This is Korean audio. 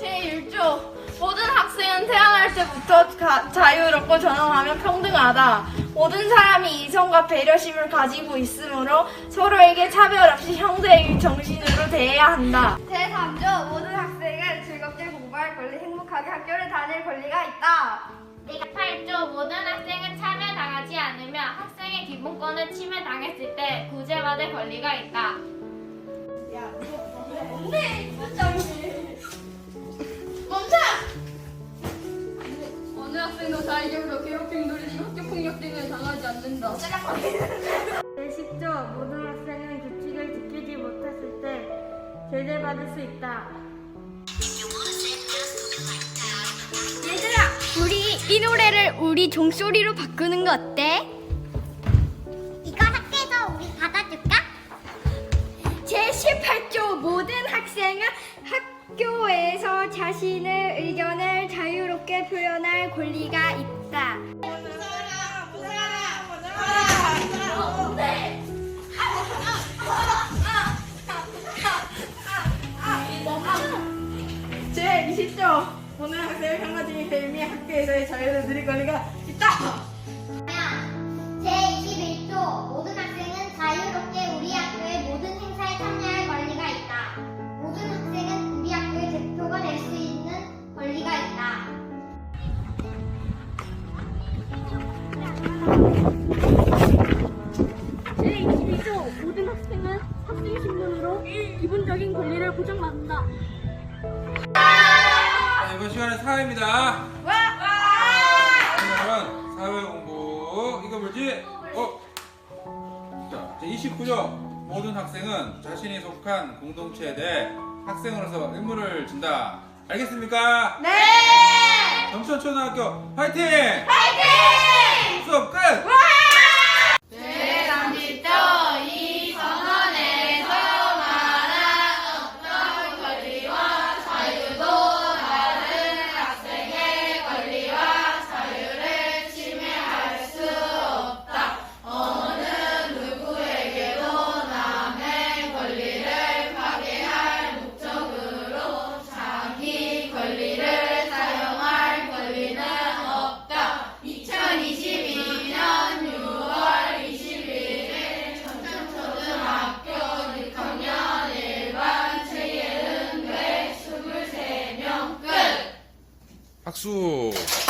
제1조 모든 학생은 태어날 때부터 가, 자유롭고 전원하며 평등하다. 모든 사람이 이성과 배려심을 가지고 있으므로 서로에게 차별 없이 형제의 정신으로 대해야 한다. 제3조 모든 학생은 즐겁게 공부할 권리, 행복하게 학교를 다닐 권리가 있다. 제8조 모든 학생은 참여당하지 않으며 학생의 기본권을 침해당했을 때 구제받을 권리가 있다. 야, 너, 너, 너, 너, 너, 너, 너, 너, 너, 않는다. 제10조 모든 학생은 규칙을 지키지 못했을 때 제재받을 수 있다. 얘들아, 우리 이 노래를 우리 종소리로 바꾸는 거 어때? 이거 학교에서 우리 받아줄까? 제18조 모든 학생은 학교에서 자신의 의견을 자유롭게 표현할 권리가 있다. 학교에서의 자유를 누릴 권리가 있다. 제21조 모든 학생은 자유롭게 우리 학교의 모든 행사에 참여할 권리가 있다. 모든 학생은 우리 학교의 대표가 될 수 있는 권리가 있다. 제22조 모든 학생은 학생 신분으로 기본적인 권리를 보장받는다. 자, 이번 시간은 사회입니다. 오 뭐지? 어? 자, 제29조. 모든 학생은 자신이 속한 공동체에 대해 학생으로서 의무를 진다. 알겠습니까? 네! 정천초등학교 화이팅! 화이팅! 수업 끝! 做。